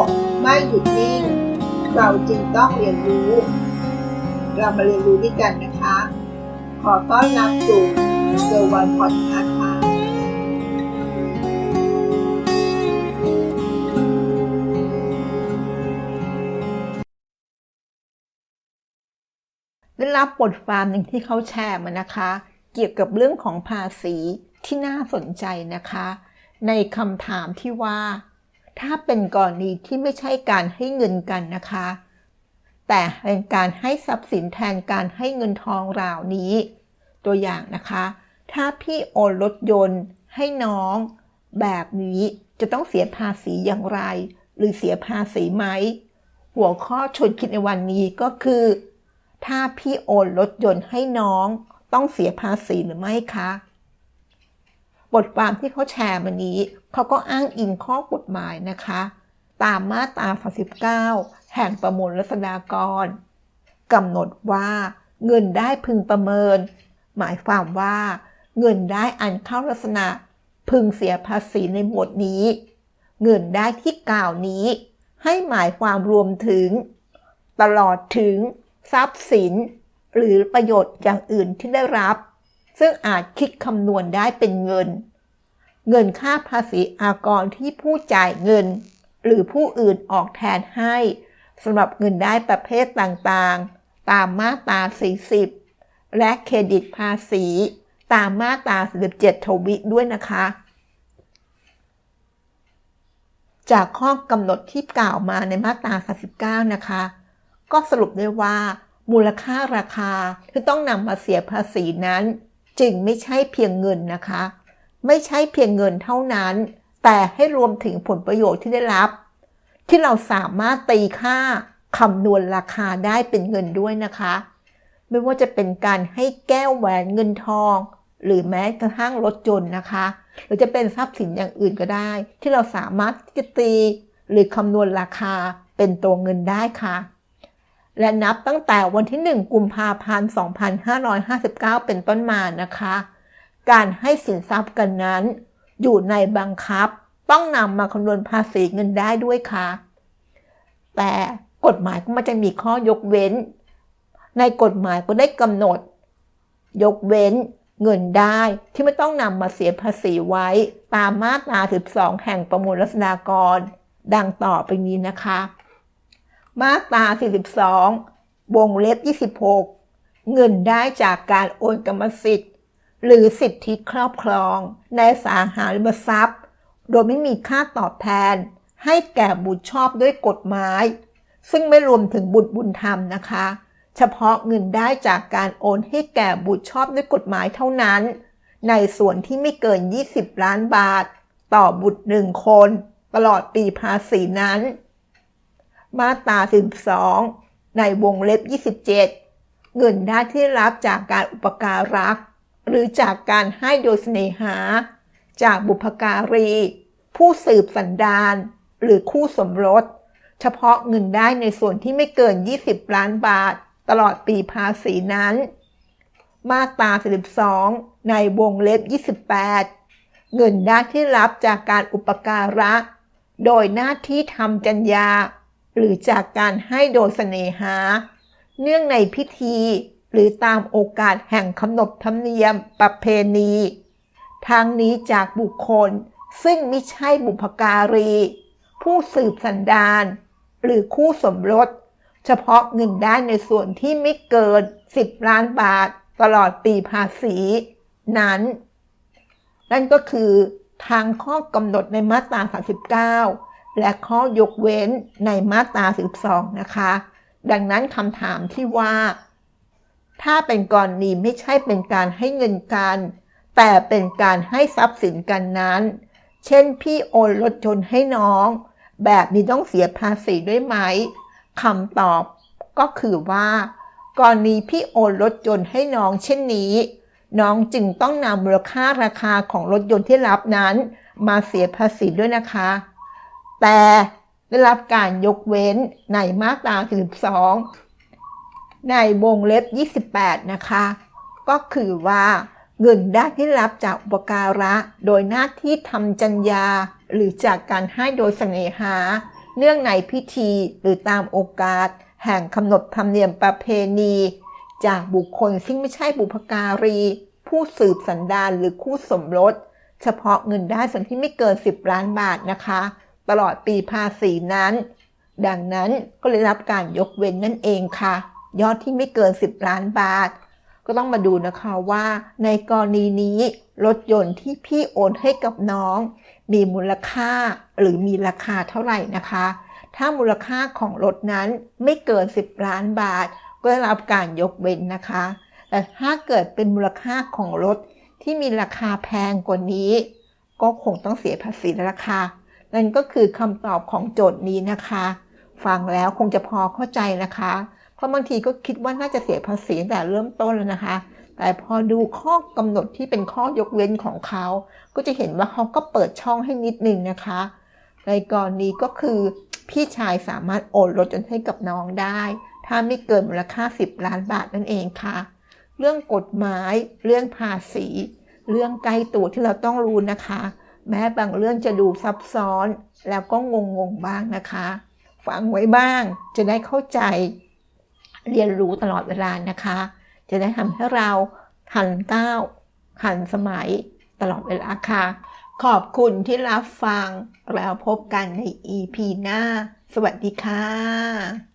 กไม่หยุดนิ่ง เราจึงต้องเรียนรู้ เรามาเรียนรู้ด้วยกันนะคะ ขอต้อนรับสู่เซอร์วันพอดคาส์ค่ะได้รับบทความหนึ่งที่เขาแชร์มานะคะ เกี่ยวกับเรื่องของภาษีที่น่าสนใจนะคะ ในคำถามที่ว่า ถ้าเป็นกรณีที่ไม่ใช่การให้เงินกันนะคะ แต่เป็นการให้ทรัพย์สินแทนการให้เงินทองราวนี้ ตัวอย่างนะคะ ถ้าพี่โอนรถยนต์ ให้น้อง แบบนี้จะต้องเสียภาษีอย่างไร หรือเสียภาษีไหม หัวข้อชวนคิดในวันนี้ก็คือ ถ้าพี่โอนรถยนต์ให้น้อง ต้องเสียภาษีหรือไม่คะ บทความที่เขาแชร์มานี้ เขาก็อ้างอิงข้อกฎหมายนะคะ ตามมาตรา39 แห่งประมวลรัษฎากรกำหนดว่าเงินได้พึงประเมิน หมายความว่าเงินได้อันเข้าลักษณะ พึงเสียภาษีในหมวดนี้ เงินได้ที่กล่าวนี้ ให้หมายความรวมถึง ตลอดถึง ทรัพย์สิน หรือประโยชน์อย่างอื่นที่ได้รับ ซึ่งอาจคิดคำนวณได้เป็นเงิน เงินค่าภาษีอากรที่ผู้จ่ายเงิน หรือผู้อื่นออกแทนให้สำหรับเงินได้ประเภทต่างๆ ตามมาตรา 40 และเครดิตภาษี ตามมาตรา47ทวิด้วยนะคะ จากข้อกำหนดที่กล่าวมาในมาตรา 39 นะคะ ก็สรุปได้ว่ามูลค่าราคาที่ต้องนำมาเสียภาษีนั้น จึงไม่ใช่เพียงเงินนะคะ ไม่ใช่เพียงเงินเท่านั้น แต่ให้รวมถึงผลประโยชน์ที่ได้รับ ที่เราสามารถตีค่าคำนวณราคาได้เป็นเงินด้วยนะคะ ไม่ว่าจะเป็นการให้แก้วแหวนเงินทอง หรือแม้กระทั่งรถยนต์นะคะ หรือจะเป็นทรัพย์สินอย่างอื่นก็ได้ ที่เราสามารถที่จะตี หรือคำนวณราคาเป็นตัวเงินได้ค่ะ และนับตั้งแต่วันที่ 1 กุมภาพันธ์ 2559 เป็นต้นมานะคะ การให้สินทรัพย์กันนั้น อยู่ในบังคับต้องนำมาคำนวณภาษีเงินได้ด้วยค่ะ แต่กฎหมายก็มันจะมีข้อยกเว้น ในกฎหมายก็ได้กำหนด ยกเว้นเงินได้ที่ไม่ต้องนำมาเสียภาษีไว้ ตามมาตรา 12 แห่งประมวลรัษฎากร ดังต่อไปนี้นะคะ มาตรา 42 วงเล็บ 26 เงินได้จากการโอนกรรมสิทธิ์ หรือสิทธิครอบครอง ในสาหาริมทรัพย์ โดยไม่มีค่าตอบแทน ให้แก่บุตรชอบด้วยกฎหมาย ซึ่งไม่รวมถึงบุตรบุญธรรมนะคะ เฉพาะเงินได้จากการโอนให้แก่บุตรชอบด้วยกฎหมายเท่านั้น ในส่วนที่ไม่เกิน 20 ล้านบาท ต่อบุตรหนึ่งคน ตลอดปีภาษีนั้น มาตรา12 ในวงเล็บ 27 เงินได้ที่รับจากการอุปการะหรือจากการให้โดยเสน่หา จากบุพการี ผู้สืบสันดานหรือคู่สมรส เฉพาะเงินได้ในส่วนที่ไม่เกิน 20 ล้านบาท ตลอดปีภาษีนั้น มาตรา42ในวงเล็บ 28 เงินได้ที่รับจากการอุปการะ โดยหน้าที่ทำจัญญา หรือจากการให้โดยเสน่หา เนื่องในพิธี หรือตามโอกาสแห่งขนบธรรมเนียมประเพณีทางนี้จากบุคคลซึ่งไม่ใช่บุพการี ผู้สืบสันดาน หรือคู่สมรส เฉพาะเงินได้ในส่วนที่ไม่เกิน 10 ล้านบาทตลอดปีภาษี นั้น นั่นก็คือทางข้อกำหนดในมาตรา 39 และข้อยกเว้นในมาตรา12นะคะ ดังนั้นคำถามที่ว่า ถ้าเป็นกรณีไม่ใช่เป็นการให้เงินกัน แต่เป็นการให้ทรัพย์สินกันนั้น เช่นพี่โอนรถยนต์ให้น้อง แบบนี้ต้องเสียภาษีด้วยไหมคำตอบก็คือว่า กรณีพี่โอนรถยนต์ให้น้องเช่นนี้ น้องจึงต้องนำมูลค่าราคาของรถยนต์ที่รับนั้น มาเสียภาษีด้วยนะคะ แต่ได้รับการยกเว้นในมาตรา 42 ในวงเล็บ 28 นะคะ ก็คือว่าเงินได้ที่รับจากอุปการะ โดยหน้าที่ทำจัญญา หรือจากการให้โดยเสน่หา เนื่องในพิธีหรือตามโอกาส แห่งกำหนดธรรมเนียมประเพณี จากบุคคลซึ่งไม่ใช่บุพการี ผู้สืบสันดานหรือคู่สมรส เฉพาะเงินได้ส่วนที่ไม่เกิน 10 ล้านบาทนะคะ ตลอดปีภาษีนั้น ดังนั้นก็เลยรับการยกเว้นนั่นเองค่ะ ยอดที่ไม่เกิน 10 ล้านบาท ก็ต้องมาดูนะคะว่าในกรณีนี้รถยนต์ที่พี่โอนให้กับน้อง มีมูลค่าหรือมีราคาเท่าไหร่นะคะ ถ้ามูลค่าของรถนั้นไม่เกิน 10 ล้านบาท ก็ได้รับการยกเว้นนะคะ แต่ถ้าเกิดเป็นมูลค่าของรถที่มีราคาแพงกว่านี้ ก็คงต้องเสียภาษีแล้วล่ะค่ะ นั่นก็คือคำตอบของโจทย์นี้นะคะ ฟังแล้วคงจะพอเข้าใจนะคะ เพราะบางทีก็คิดว่าน่าจะเสียภาษีแต่เริ่มต้นแล้วนะคะ แต่พอดูข้อกำหนดที่เป็นข้อยกเว้นของเขา ก็จะเห็นว่าเขาก็เปิดช่องให้นิดนึงนะคะ ในกรณีก็คือพี่ชายสามารถโอนรถยนให้กับน้องได้ ถ้าไม่เกินมูลค่า 10 ล้านบาทนั่นเองค่ะ เรื่องกฎหมาย เรื่องภาษี เรื่องใกล้ตัวที่เราต้องรู้นะคะ แม้บางเรื่องจะดูซับซ้อนแล้วก็งงๆบ้างนะคะ ฟังไว้บ้างจะได้เข้าใจ เรียนรู้ตลอดเวลานะคะ จะได้ทำให้เราหันก้าวหันสมัยตลอดเวลาค่ะ ขอบคุณที่รับฟังแล้วพบกันใน EP หน้า สวัสดีค่ะ